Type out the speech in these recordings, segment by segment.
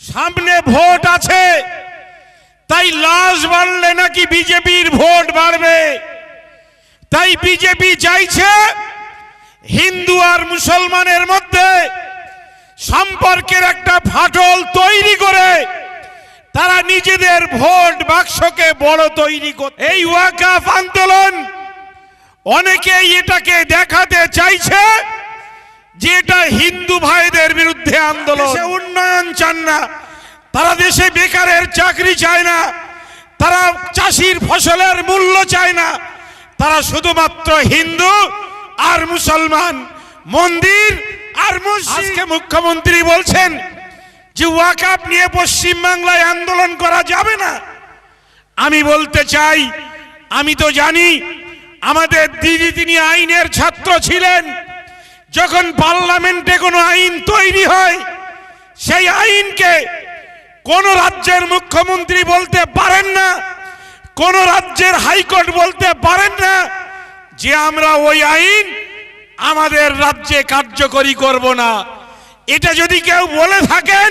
সামনে ভোট আছে। তাই লাশ বাড়লে নাকি বিজেপির ভোট বাড়বে? তাই বিজেপি চাইছে হিন্দু আর মুসলমানের মধ্যে সম্পর্কের একটা ফাটল তৈরি করে তারা নিজেদের ভোট বাক্সকে বড় তৈরি করে এই ওয়াকাফ আন্দোলন অনেকেই এটাকে দেখাতে চাইছে। যে এটা হিন্দু ভাইদের বিরুদ্ধে আন্দোলন। উন্নয়ন চান না তারা দেশে বেকারের চাকরি চায় না তারা চাষির ফসলের মূল্য চায় না তারা শুধুমাত্র হিন্দু আর মুসলমান মন্দির আর মসজিদ। আজকে মুখ্যমন্ত্রী বলছেন যে ওয়াকাপ নিয়ে পশ্চিম বাংলায় আন্দোলন করা যাবে না। আমি বলতে চাই আমি তো জানি আমাদের দিদি তিনি আইনের ছাত্র ছিলেন। যখন পার্লামেন্টে কোনো আইন তৈরি হয়, সেই আইনকে কোন রাজ্যের মুখ্যমন্ত্রী বলতে পারেন না, কোন রাজ্যের হাইকোর্ট বলতে পারেন না যে আমরা ওই আইন আমাদের রাজ্যে কার্যকরী করব না। এটা যদি কেউ বলে থাকেন,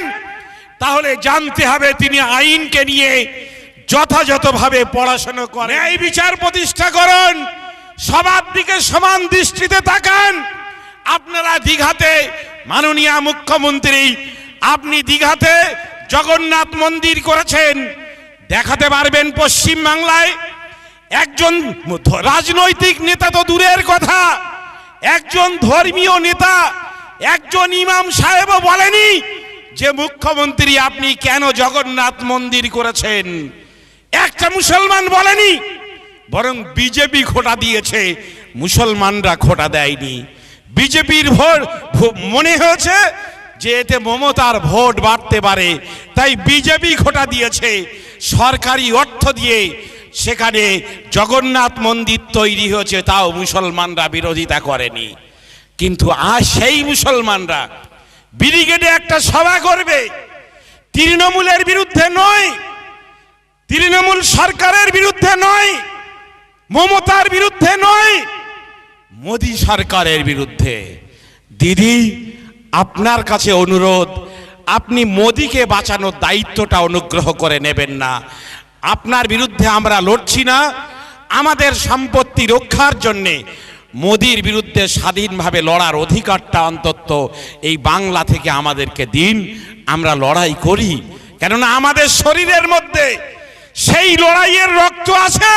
তাহলে জানতে হবে তিনি আইনকে নিয়ে যথাযথভাবে পড়াশোনা করেন। এই বিচার প্রতিষ্ঠা করুন, সবার দিকে সমান দৃষ্টিতে তাকান। আপনারা দীঘাতে, মাননীয় মুখ্যমন্ত্রী, আপনি দীঘাতে জগন্নাথ মন্দির করেছেন। দেখাতে পারবেন পশ্চিম বাংলায় একজন রাজনৈতিক নেতা তো দূরের কথা, একজন ধর্মীয় নেতা, একজন ইমাম সাহেবও বলেনি যে মুখ্যমন্ত্রী আপনি কেন জগন্নাথ মন্দির করেছেন। একটা মুসলমান বলেনি, বরং বিজেপি খোটা দিয়েছে, মুসলমানরা খোটা দেয়নি। বিজেপির ভোট মনে হয়েছে যে এতে মমতার ভোট বাড়তে পারে। তাই বিজেপি খোটা দিয়েছে। সরকারি অর্থ দিয়ে সেখানে জগন্নাথ মন্দির তৈরি হয়েছে, তাও মুসলমানরা বিরোধিতা করেনি। কিন্তু আজ সেই মুসলমানরা ব্রিগেডে একটা সভা করবে। তৃণমূলের বিরুদ্ধে নয়, তৃণমূল সরকারের বিরুদ্ধে নয়, মমতার বিরুদ্ধে নয় মোদী সরকারের বিরুদ্ধে। দিদি, আপনার কাছে অনুরোধ, আপনি মোদিকে বাঁচানোর দায়িত্বটা অনুগ্রহ করে নেবেন না। আপনার বিরুদ্ধে আমরা লড়ছি না, আমাদের সম্পত্তি রক্ষার জন্যে মোদির বিরুদ্ধে স্বাধীনভাবে লড়ার অধিকারটা অন্তত এই বাংলা থেকে আমাদেরকে দিন, আমরা লড়াই করি। কেননা আমাদের শরীরের মধ্যে সেই লড়াইয়ের রক্ত আছে।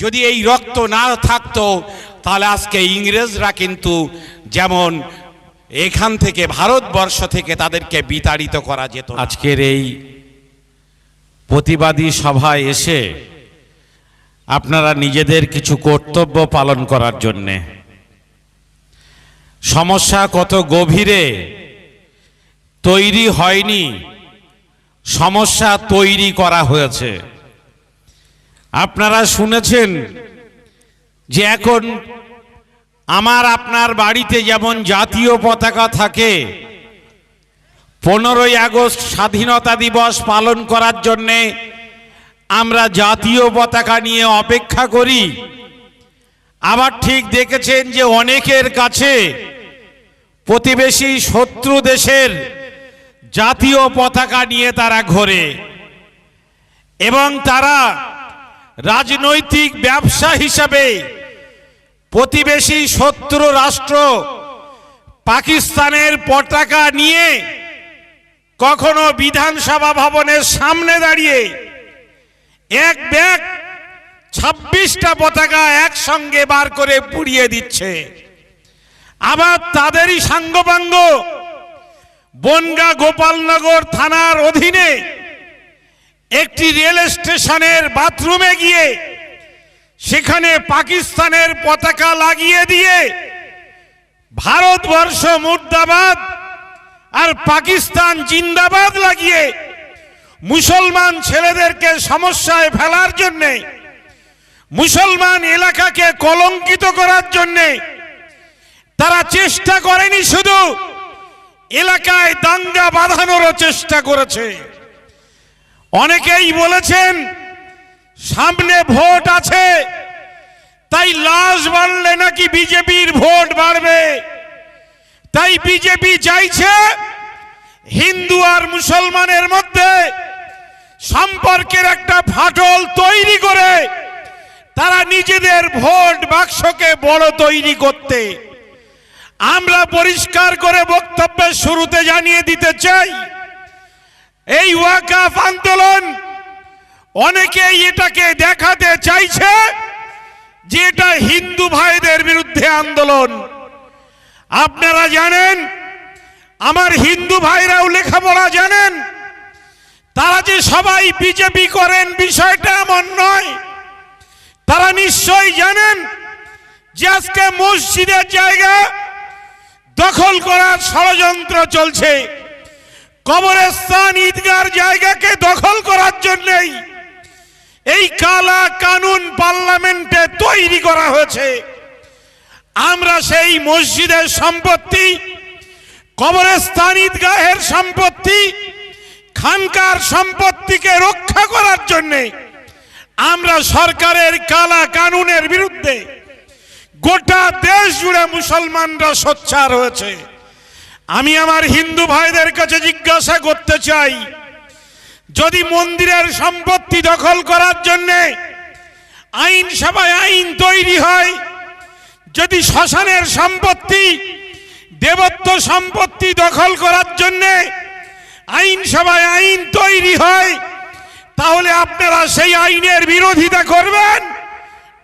যদি এই রক্ত না থাকতো তাহলে আজকে ইংরেজরা কিন্তু যেমন এখান থেকে ভারতবর্ষ থেকে তাদেরকে বিতাড়িত করা যেত আজকের এই প্রতিবাদী সভায় এসে আপনারা নিজেদের কিছু কর্তব্য পালন করার জন্যে। সমস্যা কত গভীরে তৈরি হয়নি, সমস্যা তৈরি করা হয়েছে। আপনারা শুনেছেন যে এখন আমার আপনার বাড়িতে যেমন জাতীয় পতাকা থাকে, পনেরোই আগস্ট স্বাধীনতা দিবস পালন করার জন্যে আমরা জাতীয় পতাকা নিয়ে অপেক্ষা করি। আবার ঠিক দেখেছেন যে অনেকের কাছে প্রতিবেশী শত্রু দেশের জাতীয় পতাকা নিয়ে তারা ঘোরে এবং তারা রাজনৈতিক ব্যবসা হিসাবে প্রতিবেশী শত্রু রাষ্ট্র পাকিস্তানের পতাকা নিয়ে কখনো বিধানসভা ভবনের সামনে দাঁড়িয়ে এক ব্যাগ ছাব্বিশটা পতাকা একসঙ্গে বার করে পুড়িয়ে দিচ্ছে। আবার তাদেরই সাঙ্গপাঙ্গ বনগা গোপালনগর থানার অধীনে একটি রেল স্টেশনের বাথরুমে গিয়ে সেখানে পাকিস্তানের পতাকা লাগিয়ে দিয়ে ভারতবর্ষ মুর্দাবাদ আর পাকিস্তান জিন্দাবাদ লাগিয়ে মুসলমান ছেলেদেরকে সমস্যায় ফেলার জন্যে, মুসলমান এলাকাকে কলঙ্কিত করার জন্যে তারা চেষ্টা করেনি শুধু, এলাকায় দাঙ্গা বাঁধানোরও চেষ্টা করেছে। অনেকেই বলেছেন সামনে ভোট আছে। তাই লাশ বাড়লে নাকি বিজেপির ভোট বাড়বে? তাই বিজেপি চাইছে হিন্দু আর মুসলমানের মধ্যে সম্পর্কের একটা ফাটল তৈরি করে তারা নিজেদের ভোট বাক্সকে বড় তৈরি করতে। আমরা পরিষ্কার করে বক্তব্যের শুরুতে জানিয়ে দিতে চাই, এই ওয়াকাফ আন্দোলন অনেকেই এটাকে দেখাতে চাইছে যে এটা হিন্দু ভাইদের বিরুদ্ধে আন্দোলন। আপনারা জানেন, আমার হিন্দু ভাইরাও লেখাপড়া জানেন, তারা যে সবাই বিজেপি করেন বিষয়টা এমন নয়। তারা নিশ্চয়ই জানেন যে আজকে মসজিদের জায়গা দখল করার ষড়যন্ত্র চলছে। কবরস্থান, ঈদগার জায়গাকে দখল করার জন্যই এই কালা কানুন পার্লামেন্টে তৈরি করা হয়েছে। আমরা সেই মসজিদের সম্পত্তি কবরস্থান ঈদগাহের সম্পত্তি, খানকার সম্পত্তিকে রক্ষা করার জন্যে আমরা সরকারের কালা কানুনের বিরুদ্ধে গোটা দেশ জুড়ে মুসলমানরা সোচ্চার হয়েছে। আমি আমার হিন্দু ভাইদের কাছে জিজ্ঞাসা করতে চাই যদি মন্দিরের সম্পত্তি দখল করার জন্যে আইন সভায় আইন তৈরি হয়, যদি শ্মশানের সম্পত্তি, দেবত্ব সম্পত্তি দখল করার জন্যে আইনসভায় আইন তৈরি হয়, তাহলে আপনারা সেই আইনের বিরোধিতা করবেন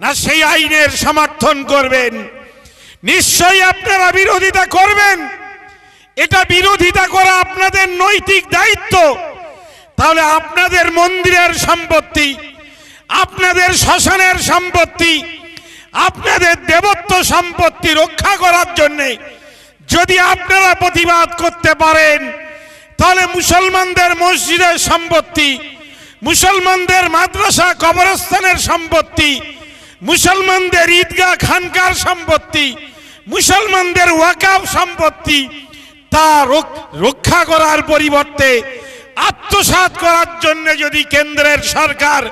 না সেই আইনের সমর্থন করবেন? নিশ্চয়ই আপনারা বিরোধিতা করবেন। এটা বিরোধিতা করা আপনাদের নৈতিক দায়িত্ব। তাহলে আপনাদের মন্দিরের সম্পত্তি, আপনাদের শ্মশানের সম্পত্তি, আপনাদের দেবত্ব সম্পত্তি রক্ষা করার জন্যে যদি আপনারা প্রতিবাদ করতে পারেন, তাহলে মুসলমানদের মসজিদের সম্পত্তি, মুসলমানদের মাদ্রাসা কবরস্থানের সম্পত্তি, মুসলমানদের ঈদগাহ খানকার সম্পত্তি, মুসলমানদের ওয়াকাফ সম্পত্তি তা রক্ষা করার পরিবর্তে আত্মসাৎ করার জন্য যদি কেন্দ্রের সরকার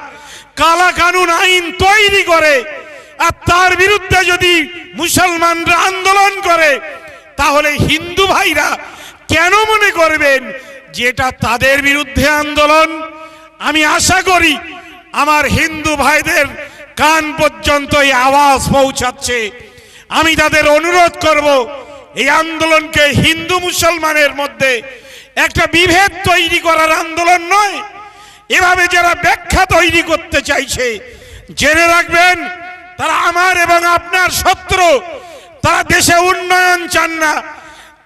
কালা কানুন আইন তৈরি করে, আর তার বিরুদ্ধে যদি মুসলমানরা আন্দোলন করে, তাহলে হিন্দু ভাইরা কেন মনে করবেন যে এটা তাদের বিরুদ্ধে আন্দোলন? আমি আশা করি আমার হিন্দু ভাইদের কান পর্যন্ত এই আওয়াজ পৌঁছাচ্ছে। আমি তাদের অনুরোধ করব, এই আন্দোলনকে হিন্দু মুসলমানের মধ্যে একটা বিভেদ তৈরি করার আন্দোলন নয়। এভাবে যারা ব্যাখ্যা তৈরি করতে চাইছে, জেনে রাখবেন, তারা আমার এবং আপনার শত্রু। তারা দেশে উন্নয়ন চান না।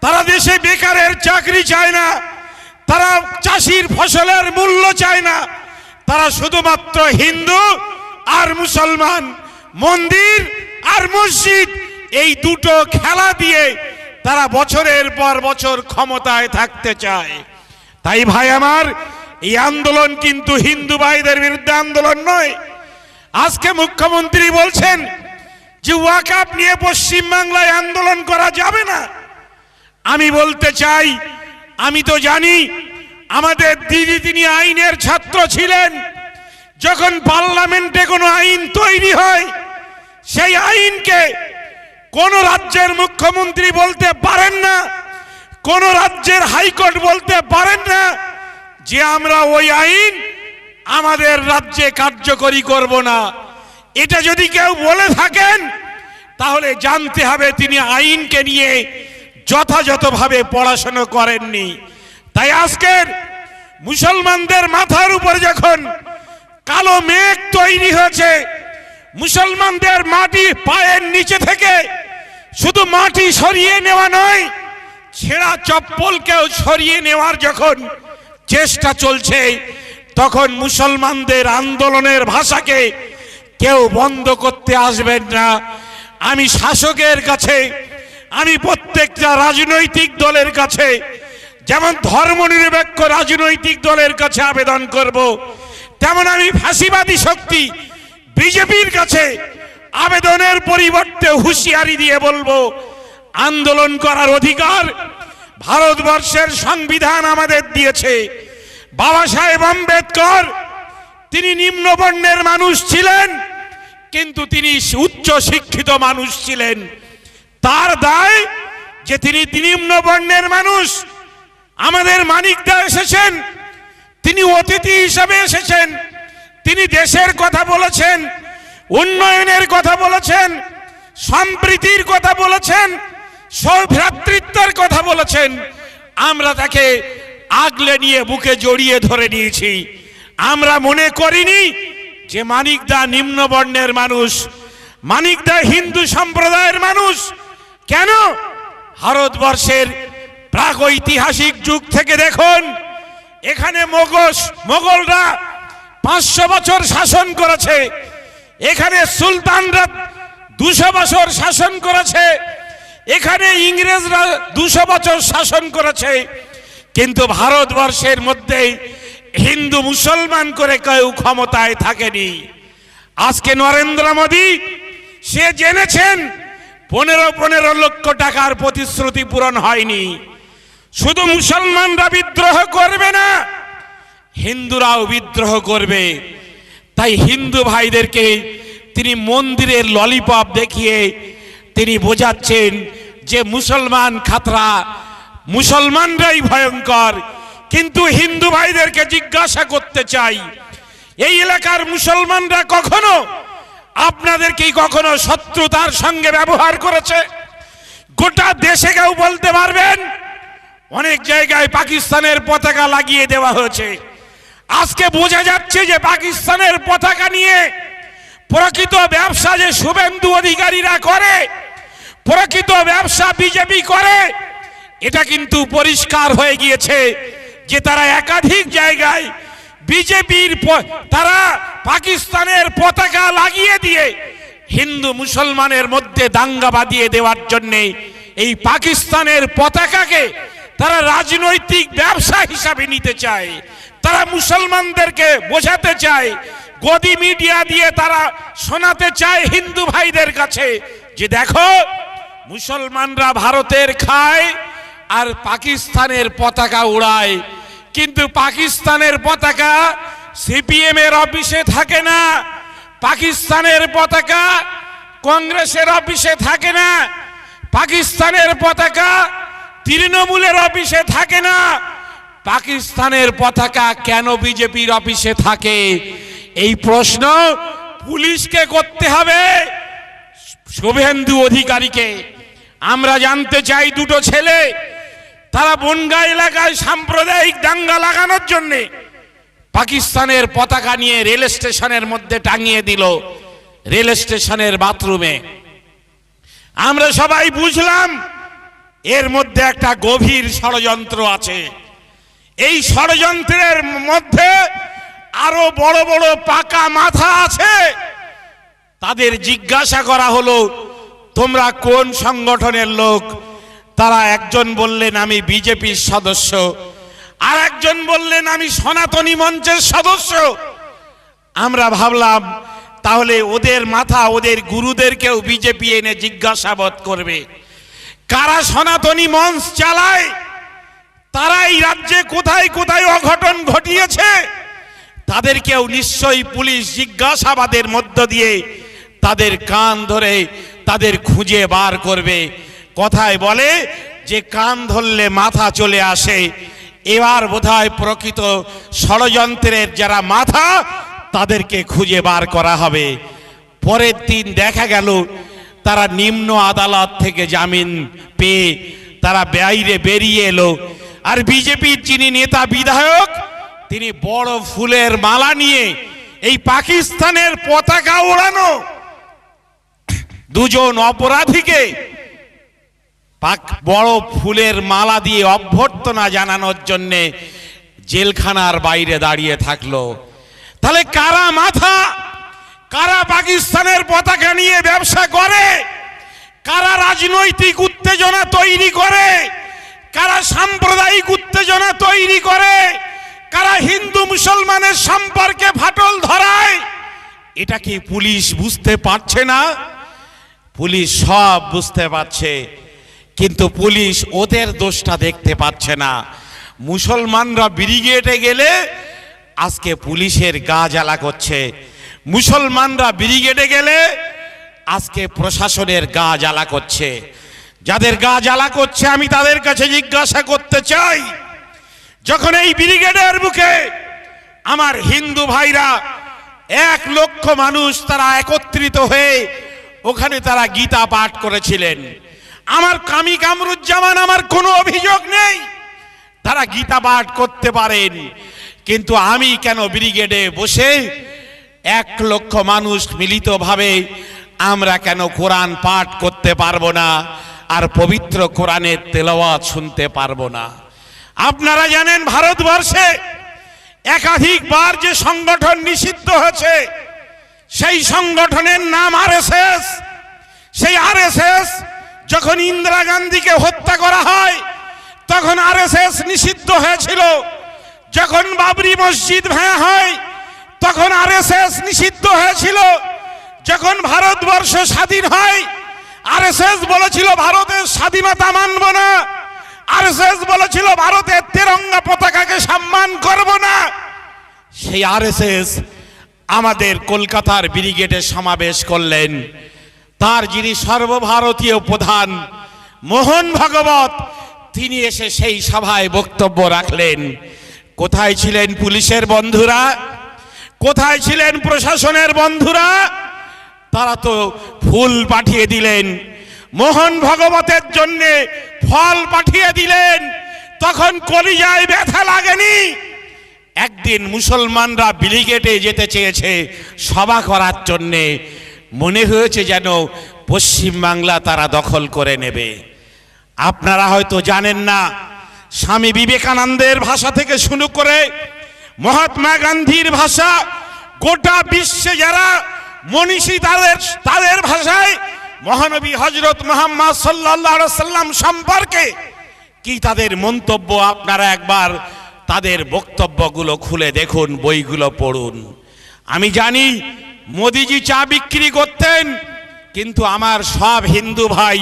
তারা দেশে বেকারের চাকরি চায় না। তারা চাষির ফসলের মূল্য চায় না। তারা শুধুমাত্র হিন্দু আর মুসলমান, মন্দির আর মসজিদ, এই দুটো খেলা দিয়ে তারা বছরের পর বছর ক্ষমতায় থাকতে চায়। তাই ভাই আমার, এই আন্দোলন কিন্তু হিন্দু ভাইদের বিরুদ্ধে আন্দোলন নয়। আজকে মুখ্যমন্ত্রী বলছেন যে ওয়াকাপ নিয়ে পশ্চিম বাংলায় আন্দোলন করা যাবে না। আমি বলতে চাই, আমি তো জানি আমাদের দিদি তিনি আইনের ছাত্র ছিলেন। যখন পার্লামেন্টে কোনো আইন তৈরি হয়, সেই আইনকে কোন রাজ্যের মুখ্যমন্ত্রী বলতে পারেন না, কোন রাজ্যের হাইকোর্ট বলতে পারেন না যে আমরা ওই আইন আমাদের রাজ্যে কার্যকরী করব না। এটা যদি কেউ বলে থাকেন, তাহলে জানতে হবে তিনি আইনকে নিয়ে যথাযথভাবে পড়াশোনা করেননি। তাই আজকের মুসলমানদের মাথার উপর যখন কালো মেঘ তৈরি হয়েছে, মুসলমানদের মাটি পায়ের নিচে থেকে শুধু মাটি সরিয়ে নেওয়া নয়, ছেঁড়া চপ্পলকেও সরিয়ে নেওয়ার যখন চেষ্টা চলছে, তখন মুসলমানদের আন্দোলনের ভাষাকে কেউ বন্ধ করতে আসবেন না। আমি শাসকের কাছে, আমি প্রত্যেকটা রাজনৈতিক দলের কাছে, যেমন ধর্মনিরপেক্ষ রাজনৈতিক দলের কাছে আবেদন করব, তেমন আমি ফাঁসিবাদী শক্তি বিজেপির কাছে আবেদনের পরিবর্তে হুঁশিয়ারি দিয়ে বলব, আন্দোলন করার অধিকার ভারতবর্ষের সংবিধান আমাদের দিয়েছে। বাবা সাহেব আম্বেদকর, তিনি নিম্নবর্ণের মানুষ ছিলেন, কিন্তু তিনি উচ্চ শিক্ষিত মানুষ ছিলেন। তার দায় যে তিনি নিম্নবর্ণের মানুষ। আমাদের মানিকদা এসেছেন, তিনি অতিথি হিসাবে এসেছেন, তিনি দেশের কথা বলেছেন উন্নয়নের কথা বলেছেন, সম্প্রীতির কথা বলেছেন, সৌভ্রাতৃত্বের কথা বলেছেন। আমরা তাকে আগলে নিয়ে বুকে জড়িয়ে ধরে নিয়েছি। আমরা মনে করিনি যে মানিকদা নিম্নবর্ণের মানুষ, মানিকদা হিন্দু সম্প্রদায়ের মানুষ। কেন? ভারতবর্ষের প্রাক ঐতিহাসিক যুগ থেকে দেখুন, এখানে মোগস, মোগলরা পাঁচশো বছর শাসন করেছে। এখানে সুলতানরা দুশো বছর শাসন করেছে। এখানে ইংরেজরা দুশো বছর শাসন করেছে। কিন্তু ভারতবর্ষের মধ্যে হিন্দু মুসলমান করে কেউ ক্ষমতায় থাকেনি। আজকে নরেন্দ্র মোদী, সে জেনেছেন পনেরো পনেরো লক্ষ টাকার প্রতিশ্রুতি পূরণ হয়নি। শুধু মুসলমানরা বিদ্রোহ করবে না, হিন্দুরাও বিদ্রোহ করবে। তাই হিন্দু ভাইদেরকে তিনি মন্দিরের ললিপপ দেখিয়ে তিনি বোঝাচ্ছেন যে মুসলমান খাতরা, মুসলমানরাই ভয়ঙ্কর। কিন্তু হিন্দু ভাইদেরকে জিজ্ঞাসা করতে চাই, এই এলাকার মুসলমানরা কখনো আপনাদেরকে কখনো শত্রুতার সঙ্গে ব্যবহার করেছে? গোটা দেশে কেউ বলতে পারবেন? অনেক জায়গায় পাকিস্তানের পতাকা লাগিয়ে দেওয়া হয়েছে। আজকে বোঝা যাচ্ছে যে পাকিস্তানের পতাকা নিয়ে প্রকৃত ব্যবসা যে শুভেন্দু অধিকারীরা করে, প্রকৃত ব্যবসা বিজেপি করে, এটা কিন্তু পরিষ্কার হয়ে গিয়েছে যে তারা একাধিক জায়গায় বিজেপির তারা পাকিস্তানের পতাকা লাগিয়ে দিয়ে হিন্দু মুসলমানের মধ্যে দাঙ্গা বাঁধিয়ে দেওয়ার জন্যে এই পাকিস্তানের পতাকাকে তারা রাজনৈতিক ব্যবসা হিসাবে নিতে চায়। তারা মুসলমানদেরকে বোঝাতে চায়, গদি মিডিয়া দিয়ে তারা শোনাতে চায় হিন্দু ভাইদের কাছে যে দেখো, মুসলমানরা ভারতের খায় আর পাকিস্তানের পতাকা উড়ায়। কিন্তু পাকিস্তানের পতাকা সিপিএম এর অফিসে থাকে না, পাকিস্তানের পতাকা কংগ্রেসের অফিসে থাকে না, পাকিস্তানের পতাকা তৃণমূলের অফিসে থাকে না। পাকিস্তানের পতাকা কেন বিজেপির অফিসে থাকে? এই প্রশ্ন পুলিশকে করতে হবে, শুভেন্দু অধিকারীকে। আমরা জানতে চাই দুটো ছেলে, তারা বনগা এলাকায় সাম্প্রদায়িক দাঙ্গা লাগানোর জন্যে পাকিস্তানের পতাকা নিয়ে রেল স্টেশনের মধ্যে টাঙিয়ে দিল, রেল স্টেশনের বাথরুমে। আমরা সবাই বুঝলাম, এর মধ্যে একটা গভীর ষড়যন্ত্র আছে। এই ষড়যন্ত্রের মধ্যে আরও বড় বড় পাকা মাথা আছে। তাদের জিজ্ঞাসা করা হলো, তোমরা কোন সংগঠনের লোক? তারা একজন বললেন, আমি বিজেপির সদস্য। আর একজন বললেন, আমি সনাতনী মঞ্চের সদস্য। আমরা ভাবলাম, তাহলে ওদের মাথা, ওদের গুরুদেরকেও বিজেপি এনে জিজ্ঞাসাবাদ করবে। কারা সনাতনী মঞ্চ চালায়? তারা এই রাজ্যে কোথায় কোথায় অঘটন ঘটিয়েছে তাদেরকেও নিশ্চয়ই পুলিশ জিজ্ঞাসাবাদের মধ্য দিয়ে তাদের কান ধরে তাদের খুঁজে বার করবে। কথায় বলে যে কান ধরলে মাথা চলে আসে, এবার বোধহয় প্রকৃত ষড়যন্ত্রের যারা মাথা, তাদেরকে খুঁজে বার করা হবে। পরের দিন দেখা গেল, তারা নিম্ন আদালত থেকে জামিন পেয়ে তারা বাইরে বেরিয়ে এলো। আর বিজেপির যিনি নেতা বিধায়ক, তিনি বড় ফুলের মালা নিয়ে এই পাকিস্তানের পতাকা ওড়ানো। দুজন অপরাধীকে পাক বড় ফুলের মালা দিয়ে অভ্যর্থনা জানানোর জন্যে জেলখানার বাইরে দাঁড়িয়ে থাকল। তাহলে কারা মাথা? কারা পাকিস্তানের পতাকা নিয়ে ব্যবসা করে? কারা রাজনৈতিক উত্তেজনা তৈরি করে? কারা সাম্প্রদায়িক উত্তেজনা তৈরি করে, কারা হিন্দু মুসলমানের সম্পর্কে ফাটল ধরায়, এটা কি পুলিশ বুঝতে পারছে না? পুলিশ সব বুঝতে পারছে, কিন্তু পুলিশ ওদের দোষটা দেখতে পাচ্ছে না। মুসলমানরা ব্রিগেডে গেলে আজকে পুলিশের গা জ্বালা করছে। মুসলমানরা ব্রিগেডে গেলে আজকে প্রশাসনের গা জ্বালা করছে। যাদের গা জ্বালা করছে, আমি তাদের কাছে জিজ্ঞাসা করতে চাই। যখন এই ব্রিগেডের বুকে আমার হিন্দু ভাইরা এক লক্ষ মানুষ তারা একত্রিত হয়ে ওখানে তারা গীতা পাঠ করেছিলেন। আমার কামি কামরুজ্জামান, আমার কোনো অভিযোগ নেই, তারা গীতা পাঠ করতে পারেন। কিন্তু আমি কেন ব্রিগেডে বসে এক লক্ষ মানুষ মিলিতভাবে আমরা কেন কোরআন পাঠ করতে পারব না? আর পবিত্র কোরআনের তেলাওয়াত শুনতে পারব না। আপনারা জানেন ভারতবর্ষে একাধিকবার যে সংগঠন নিষিদ্ধ হয়েছে, সেই সংগঠনের নাম আরএসএস। সেই আরএসএস যখন ইন্দিরা গান্ধীকে হত্যা করা হয়, তখন আরএসএস নিষিদ্ধ হয়েছিল। যখন বাবরি মসজিদ ভাঙা হয়, তখন আরএসএস নিষিদ্ধ হয়েছিল। যখন ভারতবর্ষ স্বাধীন হয় আরএসএস বলেছিল ভারতের স্বাধীনতা মানব না। আরএসএস বলেছিল ভারতের তেরঙ্গা পতাকাকে সম্মান করব না। সেই আরএসএস আমাদের কলকাতার ব্রিগেডে সমাবেশ করলেন। তার যিনি সর্বভারতীয় প্রধান মোহন ভাগবত, তিনি এসে সেই সভায় বক্তব্য রাখলেন। কোথায় ছিলেন পুলিশের বন্ধুরা? কোথায় ছিলেন প্রশাসনের বন্ধুরা? তারা তো ফুল পাঠিয়ে দিলেন। মোহন ভগবতের জন্য ফল পাঠিয়ে দিলেন। তখন কলিজায় ব্যথা লাগেনি। একদিন মুসলমানরা ব্রিগেডে যেতে চেয়েছে সভা করার জন্যে। মনে হয়েছে যেন পশ্চিমবাংলা তারা দখল করে নেবে। আপনারা হয়তো জানেন না, স্বামী বিবেকানন্দের ভাষা থেকে শুরু করে মহাত্মা গান্ধীর ভাষা গোটা বিশ্বে যারা মনীষী তাদের তাদের ভাষায় মহানবী হজরত মোহাম্মদ সাল্লাম সম্পর্কে কি তাদের মন্তব্য? আপনারা একবার তাদের বক্তব্যগুলো খুলে দেখুন, বইগুলো পড়ুন। আমি জানি মোদিজি চা বিক্রি করতেন, কিন্তু আমার সব হিন্দু ভাই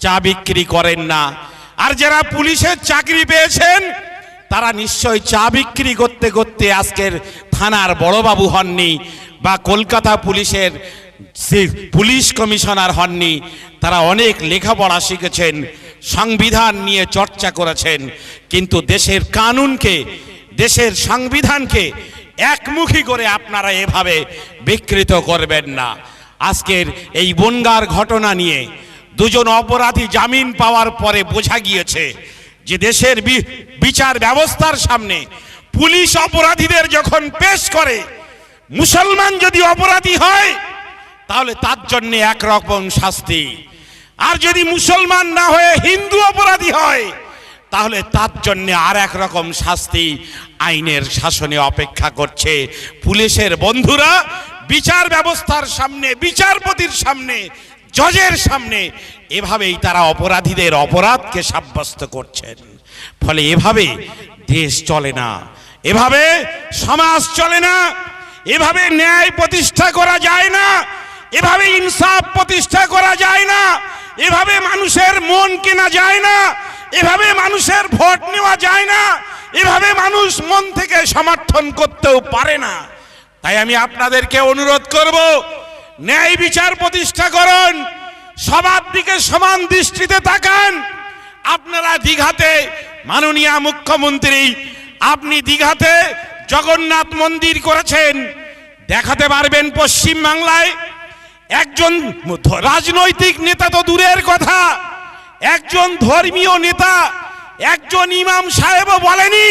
চা বিক্রি করেন না। আর যারা পুলিশের চাকরি পেয়েছেন, তারা নিশ্চয় চা বিক্রি করতে করতে আজকের থানার বড়বাবু হননি। বা কলকাতা পুলিশের পুলিশ কমিশনার হননি, তারা অনেক লেখাপড়া শিখেছেন, সংবিধান নিয়ে চর্চা করেছেন, কিন্তু দেশের কানুনকে, দেশের সংবিধানকে একমুখী করে আপনারা এভাবে বিকৃত করবেন না। আজকের এই বনগার ঘটনা নিয়ে দুজন অপরাধী জামিন পাওয়ার পরে বোঝা গিয়েছে যে দেশের বিচার ব্যবস্থার সামনে পুলিশ অপরাধীদের যখন পেশ করে মুসলমান যদি অপরাধী হয়, তাহলে তার জন্য একরকম শাস্তি। আর যদি মুসলমান না হয়ে হিন্দু অপরাধী হয়, তাহলে তার জন্য আর এক রকম শাস্তি আইনের শাসনে অপেক্ষা করছে পুলিশের বন্ধুরা। বিচার ব্যবস্থার সামনে, বিচারপতির সামনে, জজের সামনে, এভাবেই তারা অপরাধীদের অপরাধকে সাব্যস্ত করছেন। ফলে এভাবে দেশ চলে না। এভাবে সমাজ চলে না। এভাবে ন্যায় প্রতিষ্ঠা করা যায় না, এভাবে ইনসাফ প্রতিষ্ঠা করা যায় না, এভাবে মানুষের মন কেনা যায় না, এভাবে মানুষের ভোট নেওয়া যায় না, এভাবে মানুষ মন থেকে সমর্থন করতেও পারে না। তাই আমি আপনাদেরকে অনুরোধ করব, ন্যায় বিচার প্রতিষ্ঠা করুন, সবার দিকে সমান দৃষ্টিতে তাকান। আপনারা দীঘাতে, মাননীয় মুখ্যমন্ত্রী, আপনি দীঘাতে জগন্নাথ মন্দির করেছেন। দেখাতে পারবেন পশ্চিম বাংলায়। একজন রাজনৈতিক নেতা তো দূরের কথা। একজন ধর্মীয় নেতা, একজন ইমাম সাহেবও বলেনি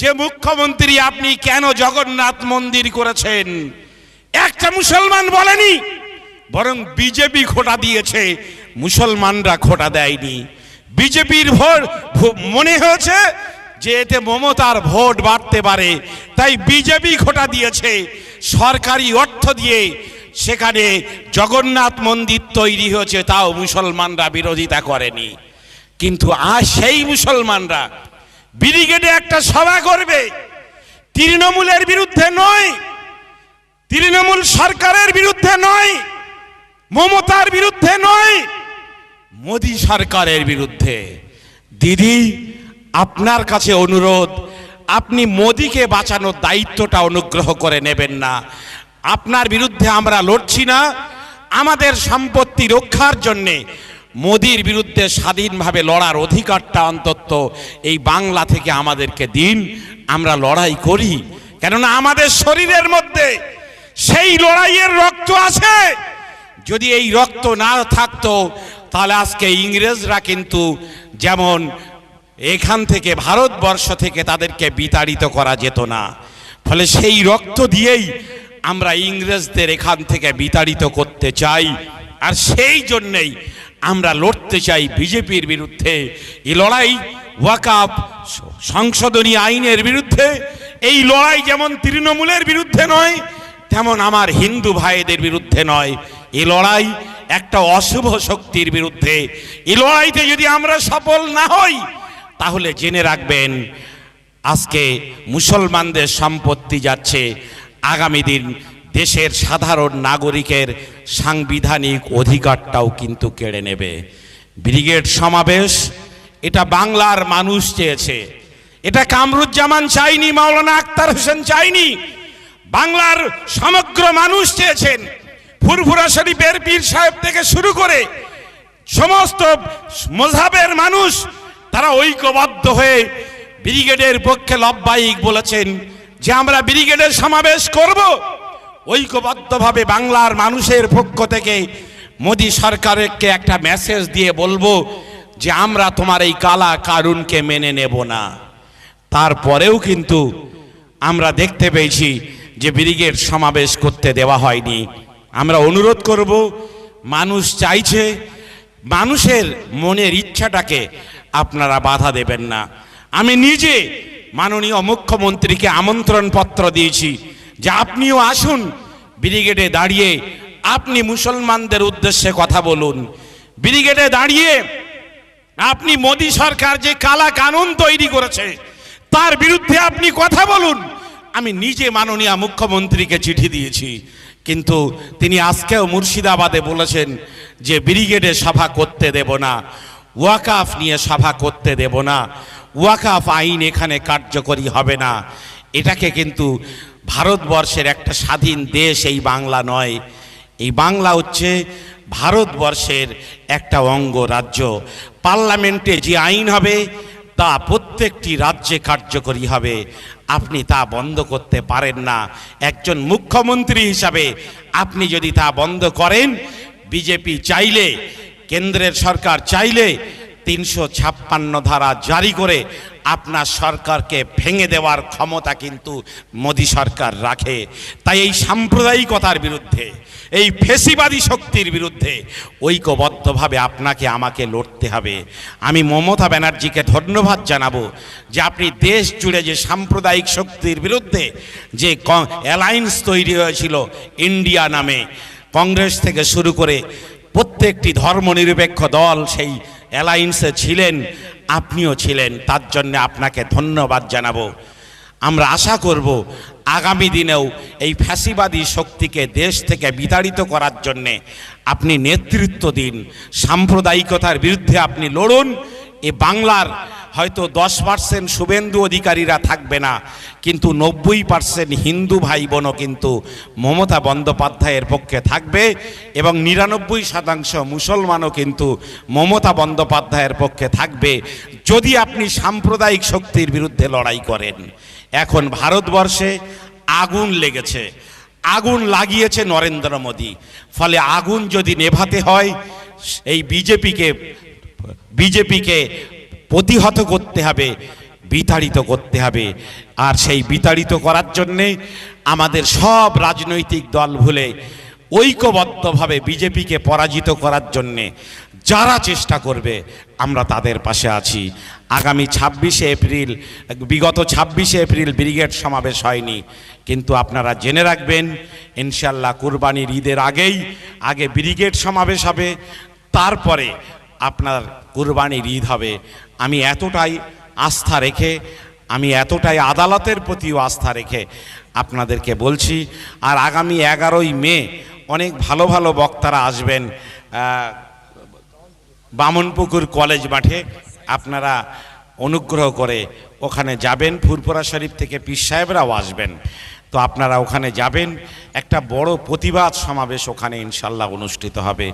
যে মুখ্যমন্ত্রী আপনি কেন জগন্নাথ মন্দির করেছেন। একটা মুসলমান বলেনি, বরং বিজেপি খোটা দিয়েছে। মুসলমানরা খোটা দেয়নি। বিজেপির ভোট মনে হয়েছে যে এতে মমতার ভোট বাড়তে পারে, তাই বিজেপি খোটা দিয়েছে, সরকারি অর্থ দিয়ে সেখানে জগন্নাথ মন্দির তৈরি হয়েছে, তাও মুসলমানরা বিরোধিতা করেনি। কিন্তু আজ সেই মুসলমানরা ব্রিগেডে একটা সভা করবে, তৃণমূলের বিরুদ্ধে নয়, তৃণমূল সরকারের বিরুদ্ধে নয়, মমতার বিরুদ্ধে নয়, মোদী সরকারের বিরুদ্ধে। দিদি আপনার কাছে অনুরোধ, আপনি মোদিকে বাঁচানোর দায়িত্বটা অনুগ্রহ করে নেবেন না। আপনার বিরুদ্ধে আমরা লড়ছি না, আমাদের সম্পত্তি রক্ষার জন্যে মোদির বিরুদ্ধে স্বাধীনভাবে লড়ার অধিকারটা অন্তত এই বাংলা থেকে আমাদেরকে দিন, আমরা লড়াই করি। কেননা আমাদের শরীরের মধ্যে সেই লড়াইয়ের রক্ত আছে। যদি এই রক্ত না থাকতো, তাহলে আজকে ইংরেজরা কিন্তু যেমন এখান থেকে ভারতবর্ষ থেকে তাদেরকে বিতাড়িত করা যেত না। ফলে সেই রক্ত দিয়েই আমরা ইংরেজদের এখান থেকে বিতাড়িত করতে চাই। আর সেই জন্যেই আমরা লড়তে চাই বিজেপির বিরুদ্ধে। এই লড়াই ওয়াকাপ সংশোধনী আইনের বিরুদ্ধে, এই লড়াই যেমন তৃণমূলের বিরুদ্ধে নয়, তেমন আমার হিন্দু ভাইদের বিরুদ্ধে নয়। এই লড়াই একটা অশুভ শক্তির বিরুদ্ধে। এই লড়াইতে যদি আমরা সফল না হই তাহলে জেনে রাখবেন, আজকে মুসলমানদের সম্পত্তি যাচ্ছে আগামী দিন দেশের সাধারণ নাগরিকের সাংবিধানিক অধিকারটাও কিন্তু কেড়ে নেবে। ব্রিগেড সমাবেশ, এটা বাংলার মানুষ চেয়েছে। এটা কামরুজ্জামান চাইনি, মাওলানা আক্তার হোসেন চাইনি। বাংলার সমগ্র মানুষ চেয়েছেন, ফুরফুরা শরীফের পীর সাহেব থেকে শুরু করে সমস্ত মজাবের মানুষ তারা ঐক্যবদ্ধ হয়ে ব্রিগেডের পক্ষে লব্বাইক বলেছেন যে আমরা ব্রিগেডের সমাবেশ করব। ঐক্যবদ্ধভাবে বাংলার মানুষের পক্ষ থেকে মোদী সরকারকে একটা মেসেজ দিয়ে বলব যে আমরা তোমার এই কালা কারুনকে মেনে নেব না। তারপরেও কিন্তু আমরা দেখতে পেয়েছি যে ব্রিগেড সমাবেশ করতে দেওয়া হয়নি। আমরা অনুরোধ করব, মানুষ চাইছে মানুষের মনের ইচ্ছাটাকে আপনারা বাধা দেবেন না। আমি নিজে মাননীয় মুখ্যমন্ত্রীকে আমন্ত্রণ পত্র দিয়েছি যে আপনিও আসুন, ব্রিগেডে দাঁড়িয়ে আপনি মুসলমানদের উদ্দেশ্যে কথা বলুন। ব্রিগেডে দাঁড়িয়ে আপনি মোদী সরকার যে কালা কানুন তৈরি করেছে, তার বিরুদ্ধে আপনি কথা বলুন। আমি নিজে মাননীয় মুখ্যমন্ত্রীকে চিঠি দিয়েছি, কিন্তু তিনি আজকেও মুর্শিদাবাদে বলেছেন যে ব্রিগেডে সভা করতে দেব না। ওয়াকাফ নিয়ে সভা করতে দেব না। ওয়াকাফ আইন এখানে কার্যকরী হবে না। এটাকে কিন্তু ভারতবর্ষের একটা স্বাধীন দেশ, এই বাংলা নয়। এই বাংলা হচ্ছে ভারতবর্ষের একটা অঙ্গ রাজ্য। পার্লামেন্টে যে আইন হবে, তা প্রত্যেকটি রাজ্যে কার্যকরী হবে। আপনি তা বন্ধ করতে পারেন না। একজন মুখ্যমন্ত্রী হিসাবে আপনি যদি তা বন্ধ করেন, বিজেপি চাইলে কেন্দ্রের সরকার চাইলে তিনশো ছাপ্পান্ন ধারা জারি করে আপনার সরকারকে ভেঙে দেওয়ার ক্ষমতা কিন্তু মোদী সরকার রাখে। তাই এই সাম্প্রদায়িকতার বিরুদ্ধে, এই ফেসিবাদী শক্তির বিরুদ্ধে ঐক্যবদ্ধভাবে আপনাকে আমাকে লড়তে হবে। আমি মমতা ব্যানার্জিকে ধন্যবাদ জানাব যে আপনি দেশ জুড়ে যে সাম্প্রদায়িক শক্তির বিরুদ্ধে যে অ্যালায়েন্স তৈরি হয়েছিল ইন্ডিয়া নামে, কংগ্রেস থেকে শুরু করে প্রত্যেকটি ধর্মনিরপেক্ষ দল সেই অ্যালায়েন্সে ছিলেন, আপনিও ছিলেন, তার জন্য আপনাকে ধন্যবাদ জানাব। আমরা আশা করব আগামী দিনেও এই ফ্যাসিবাদী শক্তিকে দেশ থেকে বিতাড়িত করার জন্যে আপনি নেতৃত্ব দিন, সাম্প্রদায়িকতার বিরুদ্ধে আপনি লড়ুন, এ বাংলার হয়তো দশ পার্সেন্ট শুভেন্দু অধিকারীরা থাকবে না, কিন্তু নব্বই পার্সেন্ট হিন্দু ভাই বোনও কিন্তু মমতা বন্দ্যোপাধ্যায়ের পক্ষে থাকবে এবং নিরানব্বই শতাংশ মুসলমানও কিন্তু মমতা বন্দ্যোপাধ্যায়ের পক্ষে থাকবে যদি আপনি সাম্প্রদায়িক শক্তির বিরুদ্ধে লড়াই করেন। এখন ভারতবর্ষে আগুন লেগেছে, আগুন লাগিয়েছে নরেন্দ্র মোদী, ফলে আগুন যদি নেভাতে হয়, এই বিজেপিকে বিজেপিকে প্রতিহত করতে হবে, বিতাড়িত করতে হবে। আর সেই বিতাড়িত করার জন্যে আমাদের সব রাজনৈতিক দল ভুলে ঐক্যবদ্ধভাবে বিজেপিকে পরাজিত করার জন্যে যারা চেষ্টা করবে, আমরা তাদের পাশে আছি। আগামী ছাব্বিশে এপ্রিল, বিগত ছাব্বিশে এপ্রিল ব্রিগেড সমাবেশ হয়নি। কিন্তু আপনারা জেনে রাখবেন ইনশাল্লাহ কুরবানির ঈদের আগেই, আগে ব্রিগেড সমাবেশ হবে, তারপরে আপনার কুরবানির ঈদ হবে। আমি এতটাই আস্থা রেখে, আমি এতটাই আদালতের প্রতিও আস্থা রেখে আপনাদেরকে বলছি, আর আগামী এগারোই মে অনেক ভালো ভালো বক্তারা আসবেন বামনপুকুর কলেজ মাঠে। আপনারা অনুগ্রহ করে ওখানে যাবেন ফুরপুরা শরীফ থেকে পীর সাহেবরাও আসবেন। তো আপনারা ওখানে যাবেন, একটা বড় প্রতিবাদ সমাবেশ ওখানে ইনশাল্লাহ অনুষ্ঠিত হবে।